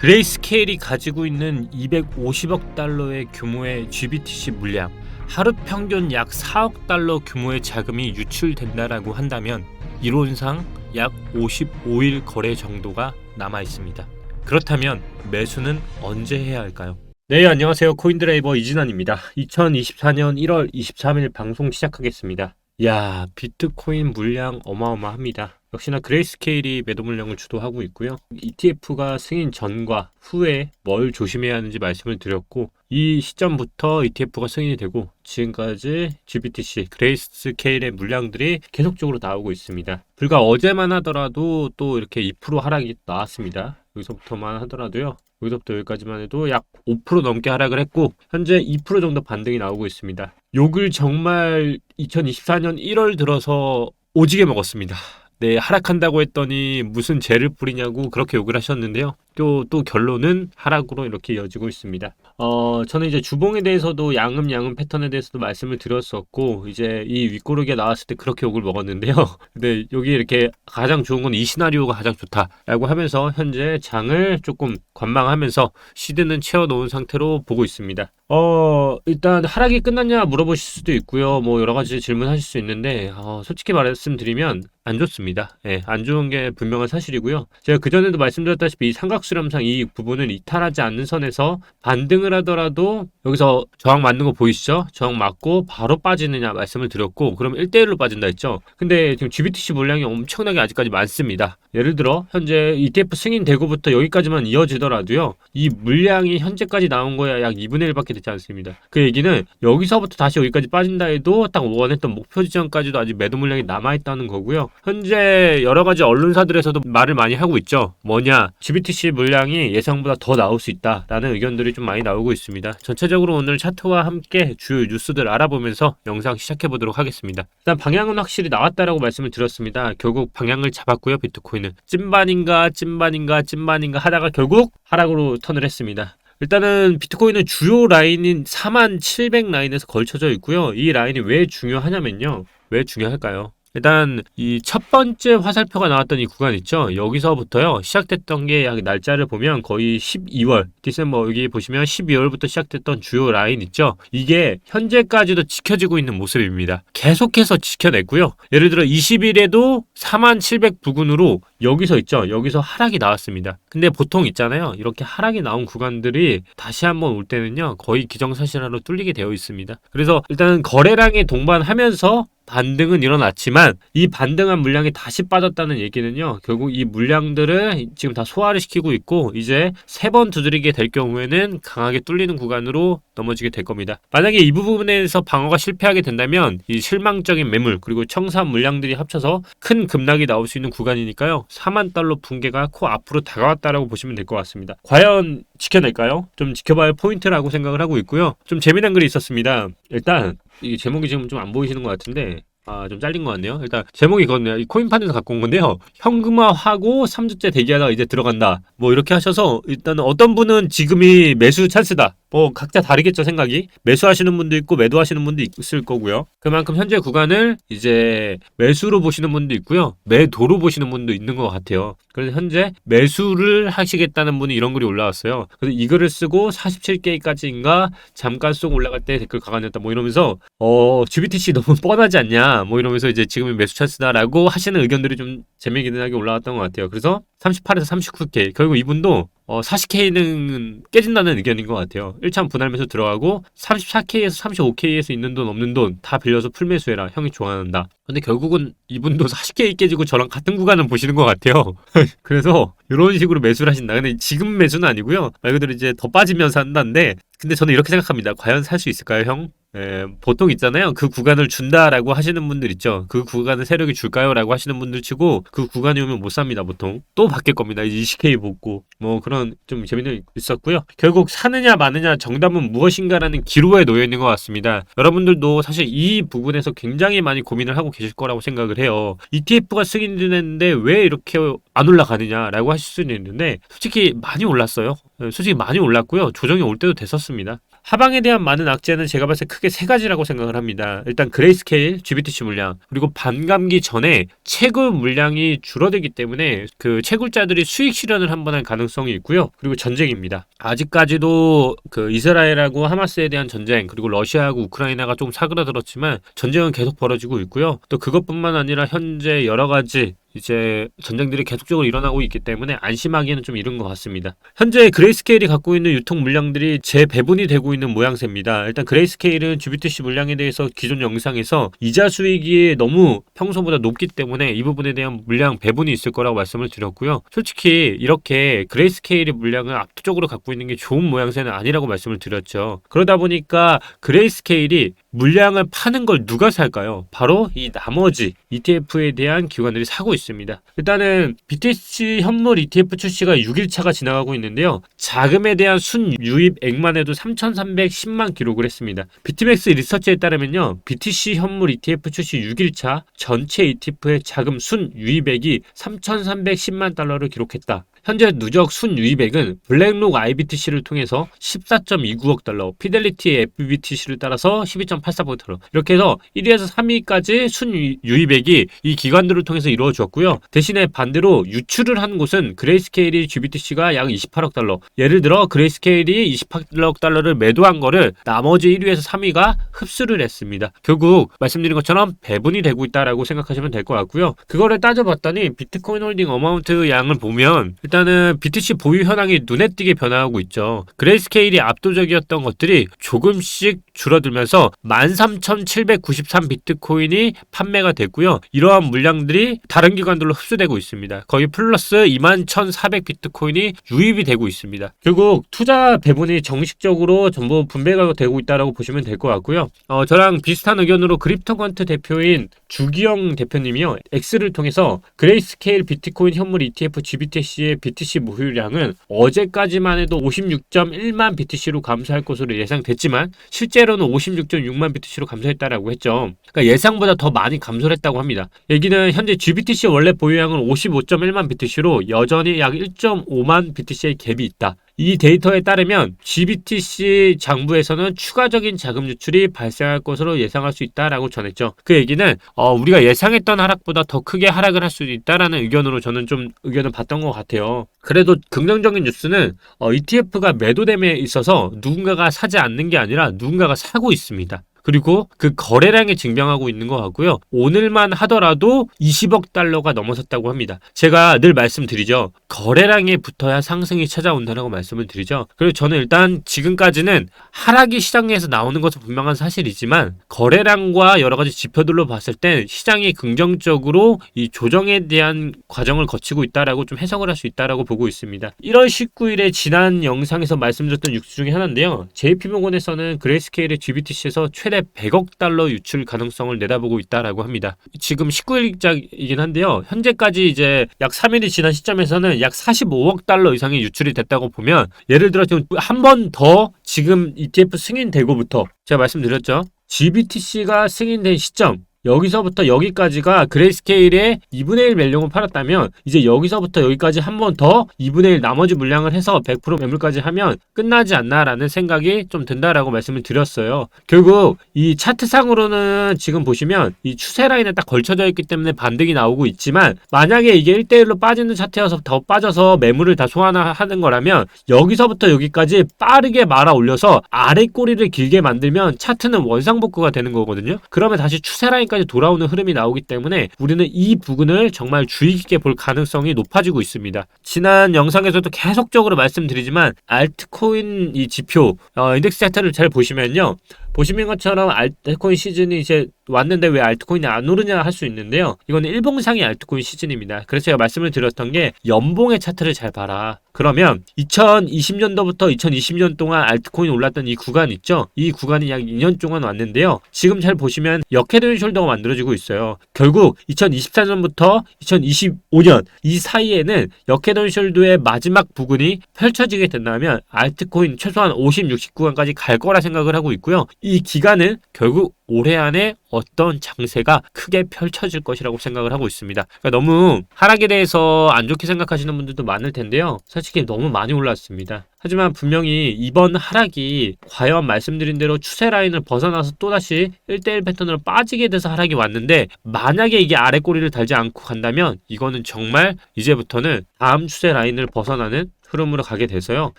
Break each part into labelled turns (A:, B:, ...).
A: 그레이스케일이 가지고 있는 250억 달러의 규모의 GBTC 물량, 하루 평균 약 4억 달러 규모의 자금이 유출된다라고 한다면 이론상 약 55일 거래 정도가 남아 있습니다. 그렇다면 매수는 언제 해야 할까요? 네, 안녕하세요. 코인드라이버 이진환입니다. 2024년 1월 23일 방송 시작하겠습니다. 야, 비트코인 물량 어마어마합니다. 역시나 그레이스케일이 매도 물량을 주도하고 있고요. ETF가 승인 전과 후에 뭘 조심해야 하는지 말씀을 드렸고 이 시점부터 ETF가 승인이 되고 지금까지 GBTC 그레이스케일의 물량들이 계속적으로 나오고 있습니다. 불과 어제만 하더라도 또 이렇게 2% 하락이 나왔습니다. 여기서부터만 하더라도요. 여기서부터 여기까지만 해도 약 5% 넘게 하락을 했고 현재 2% 정도 반등이 나오고 있습니다. 욕을 정말 2024년 1월 들어서 오지게 먹었습니다. 네, 하락한다고 했더니 무슨 죄를 뿌리냐고 그렇게 욕을 하셨는데요. 또, 또 결론은 하락으로 이렇게 이어지고 있습니다. 어, 저는 이제 주봉에 대해서도 양음 양음 패턴에 대해서도 말씀을 드렸었고, 이제 이 윗고르기가 나왔을 때 그렇게 욕을 먹었는데요. 근데 여기 이렇게 가장 좋은 건 이 시나리오가 가장 좋다라고 하면서 현재 장을 조금 관망하면서 시드는 채워 놓은 상태로 보고 있습니다. 어, 일단 하락이 끝났냐 물어보실 수도 있고요. 뭐 여러 가지 질문하실 수 있는데, 어, 솔직히 말씀드리면 안 좋습니다. 예, 안 좋은 게 분명한 사실이고요. 제가 그전에도 말씀드렸다시피 이 삼각수렴상 이 부분을 이탈하지 않는 선에서 반등을 하더라도 여기서 저항 맞는 거 보이시죠? 저항 맞고 바로 빠지느냐 말씀을 드렸고 그럼 1대1로 빠진다 했죠. 근데 지금 GBTC 물량이 엄청나게 아직까지 많습니다. 예를 들어 현재 ETF 승인되고부터 여기까지만 이어지더라도요. 이 물량이 현재까지 나온 거야 약 2분의 1밖에 되지 않습니다. 그 얘기는 여기서부터 다시 여기까지 빠진다 해도 딱 원했던 목표 지점까지도 아직 매도 물량이 남아있다는 거고요. 현재 여러 가지 언론사들에서도 말을 많이 하고 있죠. 뭐냐, GBTC 물량이 예상보다 더 나올 수 있다라는 의견들이 좀 많이 나오고 있습니다. 전체적으로 오늘 차트와 함께 주요 뉴스들 알아보면서 영상 시작해 보도록 하겠습니다. 일단 방향은 확실히 나왔다라고 말씀을 드렸습니다. 결국 방향을 잡았고요, 비트코인은 찐반인가 찐반인가 찐반인가 하다가 결국 하락으로 턴을 했습니다. 일단은 비트코인은 주요 라인인 4700 라인에서 걸쳐져 있고요. 이 라인이 왜 중요하냐면요. 왜 중요할까요? 일단 이 첫 번째 화살표가 나왔던 이 구간 있죠. 여기서부터요. 시작됐던 게 약 날짜를 보면 거의 12월, 디셈버 여기 보시면 12월부터 시작됐던 주요 라인 있죠. 이게 현재까지도 지켜지고 있는 모습입니다. 계속해서 지켜냈고요. 예를 들어 20일에도 4700 부근으로 여기서 있죠. 여기서 하락이 나왔습니다. 근데 보통 있잖아요. 이렇게 하락이 나온 구간들이 다시 한번 올 때는요. 거의 기정사실화로 뚫리게 되어 있습니다. 그래서 일단은 거래량에 동반하면서 반등은 일어났지만 이 반등한 물량이 다시 빠졌다는 얘기는요. 결국 이 물량들을 지금 다 소화를 시키고 있고 이제 세 번 두드리게 될 경우에는 강하게 뚫리는 구간으로 넘어지게 될 겁니다. 만약에 이 부분에서 방어가 실패하게 된다면 이 실망적인 매물 그리고 청산 물량들이 합쳐서 큰 급락이 나올 수 있는 구간이니까요. 4만 달러 붕괴가 코 앞으로 다가왔다라고 보시면 될 것 같습니다. 과연 지켜낼까요? 좀 지켜봐야 할 포인트라고 생각을 하고 있고요. 좀 재미난 글이 있었습니다. 일단 이 제목이 지금 좀 안 보이시는 것 같은데 아, 좀 잘린 것 같네요. 일단 제목이 이거네요. 이 코인판에서 갖고 온 건데요. 현금화하고 3주째 대기하다가 이제 들어간다. 뭐 이렇게 하셔서 일단은 어떤 분은 지금이 매수 찬스다. 뭐 각자 다르겠죠 생각이. 매수하시는 분도 있고 매도하시는 분도 있을 거고요. 그만큼 현재 구간을 이제 매수로 보시는 분도 있고요. 매도로 보시는 분도 있는 것 같아요. 그래서 현재 매수를 하시겠다는 분이 이런 글이 올라왔어요. 그래서 이 글을 쓰고 47개까지인가 잠깐 속 올라갈 때 댓글 가관이었다 뭐 이러면서 어 GBTC 너무 뻔하지 않냐 뭐 이러면서 이제 지금이 매수 찬스다라고 하시는 의견들이 좀 재미있게 올라왔던 것 같아요. 그래서 38에서 39K 결국 이분도 어, 40K는 깨진다는 의견인 것 같아요. 1차 분할 매수 들어가고 34K에서 35K에서 있는 돈 없는 돈 다 빌려서 풀매수해라. 형이 좋아한다. 근데 결국은 이분도 40K 깨지고 저랑 같은 구간을 보시는 것 같아요. 그래서 이런 식으로 매수를 하신다. 근데 지금 매수는 아니고요. 말 그대로 이제 더 빠지면서 한다는데 근데 저는 이렇게 생각합니다. 과연 살 수 있을까요, 형? 예, 보통 있잖아요. 그 구간을 준다라고 하시는 분들 있죠. 그 구간을 세력이 줄까요? 라고 하시는 분들 치고 그 구간이 오면 못 삽니다, 보통. 또 바뀔 겁니다. 20K 복구. 뭐 그런 좀 재미는 있었고요. 결국 사느냐 마느냐 정답은 무엇인가라는 기로에 놓여 있는 것 같습니다. 여러분들도 사실 이 부분에서 굉장히 많이 고민을 하고 계실 거라고 생각을 해요. ETF가 승인됐는데 왜 이렇게 안 올라가느냐라고 하실 수는 있는데 솔직히 많이 올랐어요. 솔직히 많이 올랐고요. 조정이 올 때도 됐었습니다. 하방에 대한 많은 악재는 제가 봤을 때 크게 세 가지라고 생각을 합니다. 일단 그레이스케일, GBTC 물량, 그리고 반감기 전에 채굴 물량이 줄어들기 때문에 그 채굴자들이 수익 실현을 한번 할 가능성이 있고요. 그리고 전쟁입니다. 아직까지도 그 이스라엘하고 하마스에 대한 전쟁, 그리고 러시아하고 우크라이나가 좀 사그라들었지만 전쟁은 계속 벌어지고 있고요. 또 그것뿐만 아니라 현재 여러 가지 이제 전쟁들이 계속적으로 일어나고 있기 때문에 안심하기에는 좀 이른 것 같습니다. 현재 그레이스케일이 갖고 있는 유통 물량들이 재배분이 되고 있는 모양새입니다. 일단 그레이스케일은 GBTC 물량에 대해서 기존 영상에서 이자 수익이 너무 평소보다 높기 때문에 이 부분에 대한 물량 배분이 있을 거라고 말씀을 드렸고요. 솔직히 이렇게 그레이스케일의 물량을 압도적으로 갖고 있는 게 좋은 모양새는 아니라고 말씀을 드렸죠. 그러다 보니까 그레이스케일이 물량을 파는 걸 누가 살까요? 바로 이 나머지 ETF에 대한 기관들이 사고 있습니다. 일단은 BTC 현물 ETF 출시가 6일차가 지나가고 있는데요. 자금에 대한 순 유입액만 해도 3,310만 기록을 했습니다. 비트맥스 리서치에 따르면요. BTC 현물 ETF 출시 6일차 전체 ETF의 자금 순 유입액이 3,310만 달러를 기록했다. 현재 누적 순유입액은 블랙록 IBTC를 통해서 14.29억 달러, 피델리티 FBTC를 따라서 12.84억 달러 이렇게 해서 1위에서 3위까지 순유입액이 이 기관들을 통해서 이루어졌고요. 대신에 반대로 유출을 한 곳은 그레이스케일이 GBTC가 약 28억 달러 예를 들어 그레이스케일이 28억 달러를 매도한 거를 나머지 1위에서 3위가 흡수를 했습니다. 결국 말씀드린 것처럼 배분이 되고 있다라고 생각하시면 될 것 같고요. 그거를 따져봤더니 비트코인 홀딩 어마운트 양을 보면 일단은 BTC 보유 현황이 눈에 띄게 변화하고 있죠. 그레이스케일이 압도적이었던 것들이 조금씩 줄어들면서 13,793 비트코인이 판매가 됐고요. 이러한 물량들이 다른 기관들로 흡수되고 있습니다. 거의 플러스 21,400 비트코인이 유입이 되고 있습니다. 결국 투자 배분이 정식적으로 전부 분배가 되고 있다고 보시면 될 것 같고요. 어, 저랑 비슷한 의견으로 그립토건트 대표인 주기영 대표님이요. X를 통해서 그레이스케일 비트코인 현물 ETF GBTC의 BTC 보유량은 어제까지만 해도 56.1만 BTC로 감소할 것으로 예상됐지만 실제로는 56.6만 BTC로 감소했다라고 했죠. 그러니까 예상보다 더 많이 감소를 했다고 합니다. 여기는 현재 GBTC 원래 보유량은 55.1만 BTC로 여전히 약 1.5만 BTC의 갭이 있다. 이 데이터에 따르면 GBTC 장부에서는 추가적인 자금 유출이 발생할 것으로 예상할 수 있다라고 전했죠. 그 얘기는 어, 우리가 예상했던 하락보다 더 크게 하락을 할 수 있다라는 의견으로 저는 좀 의견을 봤던 것 같아요. 그래도 긍정적인 뉴스는 어, ETF가 매도됨에 있어서 누군가가 사지 않는 게 아니라 누군가가 사고 있습니다. 그리고 그 거래량에 증명하고 있는 것 같고요. 오늘만 하더라도 20억 달러가 넘어섰다고 합니다. 제가 늘 말씀드리죠. 거래량에 붙어야 상승이 찾아온다고 말씀을 드리죠. 그리고 저는 일단 지금까지는 하락이 시장에서 나오는 것은 분명한 사실이지만 거래량과 여러 가지 지표들로 봤을 때 시장이 긍정적으로 이 조정에 대한 과정을 거치고 있다라고 좀 해석을 할 수 있다라고 보고 있습니다. 1월 19일에 지난 영상에서 말씀드렸던 뉴스 중에 하나인데요. JP모건에서는 그레이스케일의 GBTC에서 최대 100억 달러 유출 가능성을 내다보고 있다라고 합니다. 지금 19일자이긴 한데요. 현재까지 이제 약 3일이 지난 시점에서는 약 45억 달러 이상의 유출이 됐다고 보면 예를 들어 지금 한 번 더 지금 ETF 승인되고부터 제가 말씀드렸죠. GBTC가 승인된 시점 여기서부터 여기까지가 그레이스케일의 2분의 1 멜용을 팔았다면 이제 여기서부터 여기까지 한 번 더 2분의 1 나머지 물량을 해서 100% 매물까지 하면 끝나지 않나라는 생각이 좀 든다라고 말씀을 드렸어요. 결국 이 차트상으로는 지금 보시면 이 추세 라인에 딱 걸쳐져 있기 때문에 반등이 나오고 있지만 만약에 이게 1대1로 빠지는 차트여서 더 빠져서 매물을 다 소환하는 거라면 여기서부터 여기까지 빠르게 말아 올려서 아래 꼬리를 길게 만들면 차트는 원상복구가 되는 거거든요. 그러면 다시 추세 라인 까지 돌아오는 흐름이 나오기 때문에 우리는 이 부분을 정말 주의 깊게 볼 가능성이 높아지고 있습니다. 지난 영상에서도 계속적으로 말씀드리지만 알트코인 이 지표 어, 인덱스 차트를 잘 보시면요. 보시는 것처럼 알트코인 시즌이 이제 왔는데 왜 알트코인이 안 오르냐 할 수 있는데요. 이거는 일봉상의 알트코인 시즌입니다. 그래서 제가 말씀을 드렸던 게 연봉의 차트를 잘 봐라. 그러면 2020년도부터 2020년 동안 알트코인 올랐던 이 구간 있죠? 이 구간이 약 2년 동안 왔는데요. 지금 잘 보시면 역헤드앤 숄더가 만들어지고 있어요. 결국 2024년부터 2025년 이 사이에는 역헤드앤 숄더의 마지막 부근이 펼쳐지게 된다면 알트코인 최소한 50, 60 구간까지 갈 거라 생각을 하고 있고요. 이 기간은 결국 올해 안에 어떤 장세가 크게 펼쳐질 것이라고 생각을 하고 있습니다. 그러니까 너무 하락에 대해서 안 좋게 생각하시는 분들도 많을 텐데요. 솔직히 너무 많이 올랐습니다. 하지만 분명히 이번 하락이 과연 말씀드린 대로 추세 라인을 벗어나서 또다시 1대1 패턴으로 빠지게 돼서 하락이 왔는데 만약에 이게 아래 꼬리를 달지 않고 간다면 이거는 정말 이제부터는 다음 추세 라인을 벗어나는 흐름으로 가게 돼서요.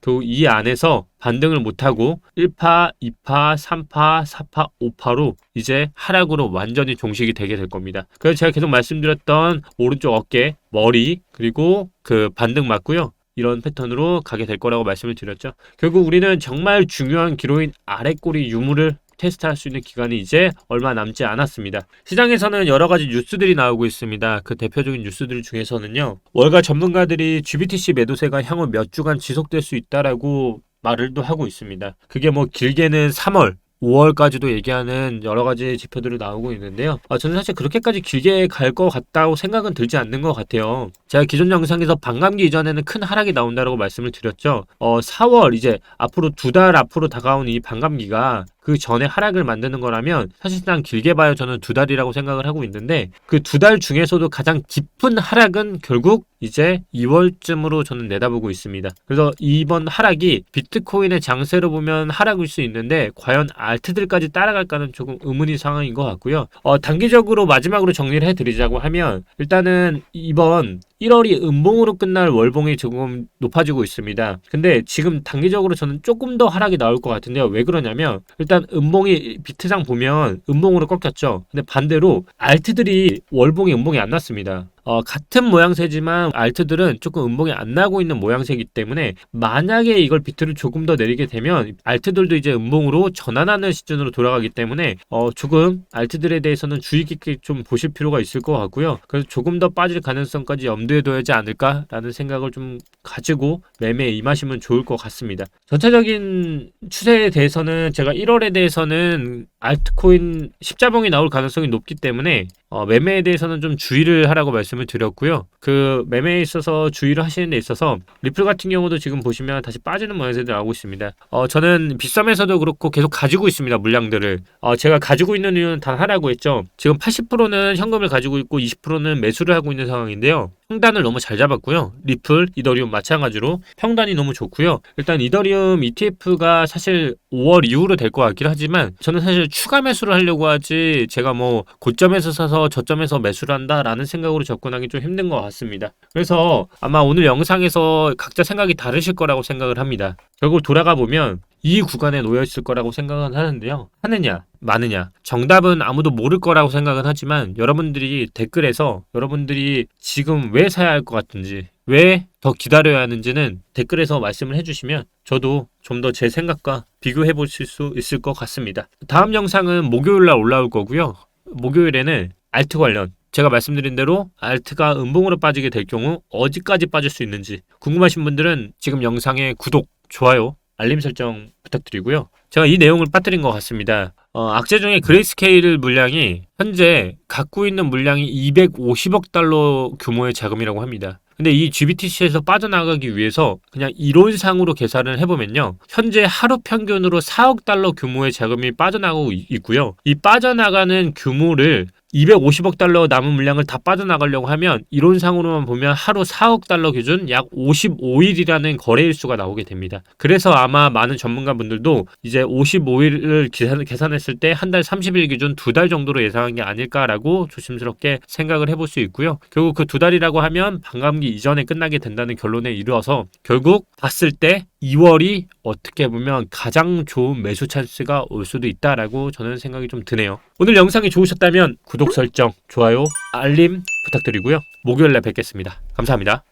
A: 결국 이 안에서 반등을 못하고 1파, 2파, 3파, 4파, 5파로 이제 하락으로 완전히 종식이 되게 될 겁니다. 그래서 제가 계속 말씀드렸던 오른쪽 어깨, 머리, 그리고 그 반등 맞고요. 이런 패턴으로 가게 될 거라고 말씀을 드렸죠. 결국 우리는 정말 중요한 기로인 아래 꼬리 유무를 테스트할 수 있는 기간이 이제 얼마 남지 않았습니다. 시장에서는 여러 가지 뉴스들이 나오고 있습니다. 그 대표적인 뉴스들 중에서는요. 월가 전문가들이 GBTC 매도세가 향후 몇 주간 지속될 수 있다라고 말을도 하고 있습니다. 그게 뭐 길게는 3월, 5월까지도 얘기하는 여러 가지 지표들이 나오고 있는데요. 아, 저는 사실 그렇게까지 길게 갈 것 같다고 생각은 들지 않는 것 같아요. 제가 기존 영상에서 반감기 이전에는 큰 하락이 나온다고 말씀을 드렸죠. 어, 4월 이제 앞으로 두 달 앞으로 다가온 이 반감기가 그 전에 하락을 만드는 거라면 사실상 길게 봐요 저는 두 달이라고 생각을 하고 있는데 그 두 달 중에서도 가장 깊은 하락은 결국 이제 2월쯤으로 저는 내다보고 있습니다. 그래서 이번 하락이 비트코인의 장세로 보면 하락일 수 있는데 과연 알트들까지 따라갈까는 조금 의문이 상황인 것 같고요. 어, 단기적으로 마지막으로 정리를 해드리자고 하면 일단은 이번 1월이 음봉으로 끝날 월봉이 조금 높아지고 있습니다. 근데 지금 단기적으로 저는 조금 더 하락이 나올 것 같은데요. 왜 그러냐면 일단 음봉이 비트상 보면 음봉으로 꺾였죠. 근데 반대로 알트들이 월봉이 음봉이 안 났습니다. 어, 같은 모양새지만 알트들은 조금 음봉이 안 나고 있는 모양새이기 때문에 만약에 이걸 비트를 조금 더 내리게 되면 알트들도 이제 음봉으로 전환하는 시즌으로 돌아가기 때문에 어, 조금 알트들에 대해서는 주의 깊게 좀 보실 필요가 있을 것 같고요. 그래서 조금 더 빠질 가능성까지 염두에 둬야 하지 않을까라는 생각을 좀 가지고 매매에 임하시면 좋을 것 같습니다. 전체적인 추세에 대해서는 제가 1월에 대해서는 알트코인 십자봉이 나올 가능성이 높기 때문에 어, 매매에 대해서는 좀 주의를 하라고 말씀을 드렸고요. 그 매매에 있어서 주의를 하시는 데 있어서 리플 같은 경우도 지금 보시면 다시 빠지는 모양새들 나오고 있습니다. 어, 저는 비썸에서도 그렇고 계속 가지고 있습니다. 물량들을. 어, 제가 가지고 있는 이유는 단 하나고 했죠. 지금 80%는 현금을 가지고 있고 20%는 매수를 하고 있는 상황인데요. 평단을 너무 잘 잡았고요. 리플, 이더리움 마찬가지로 평단이 너무 좋고요. 일단 이더리움 ETF가 사실 5월 이후로 될 것 같긴 하지만 저는 사실 추가 매수를 하려고 하지 제가 뭐 고점에서 사서 저점에서 매수를 한다라는 생각으로 접근하기 좀 힘든 것 같습니다. 그래서 아마 오늘 영상에서 각자 생각이 다르실 거라고 생각을 합니다. 결국 돌아가 보면 이 구간에 놓여 있을 거라고 생각은 하는데요. 하느냐, 마느냐. 정답은 아무도 모를 거라고 생각은 하지만 여러분들이 댓글에서 여러분들이 지금 왜 사야 할 것 같은지, 왜 더 기다려야 하는지는 댓글에서 말씀을 해주시면 저도 좀 더 제 생각과 비교해 보실 수 있을 것 같습니다. 다음 영상은 목요일 날 올라올 거고요. 목요일에는 알트 관련 제가 말씀드린 대로 알트가 음봉으로 빠지게 될 경우 어디까지 빠질 수 있는지 궁금하신 분들은 지금 영상에 구독, 좋아요, 알림 설정 부탁드리고요. 제가 이 내용을 빠뜨린 것 같습니다. 어, 악재 중에 그레이스케일 물량이 현재 갖고 있는 물량이 250억 달러 규모의 자금이라고 합니다. 근데 이 GBTC에서 빠져나가기 위해서 그냥 이론상으로 계산을 해보면요. 현재 하루 평균으로 4억 달러 규모의 자금이 빠져나가고 있- 있고요. 이 빠져나가는 규모를 250억 달러 남은 물량을 다 빠져나가려고 하면 이론상으로만 보면 하루 4억 달러 기준 약 55일이라는 거래 일수가 나오게 됩니다. 그래서 아마 많은 전문가분들도 이제 55일을 계산했을 때 한 달 30일 기준 두 달 정도로 예상한 게 아닐까라고 조심스럽게 생각을 해볼 수 있고요. 결국 그 두 달이라고 하면 반감기 이전에 끝나게 된다는 결론에 이르러서 결국 봤을 때 2월이 어떻게 보면 가장 좋은 매수 찬스가 올 수도 있다라고 저는 생각이 좀 드네요. 오늘 영상이 좋으셨다면 구독 설정, 좋아요, 알림 부탁드리고요. 목요일날 뵙겠습니다. 감사합니다.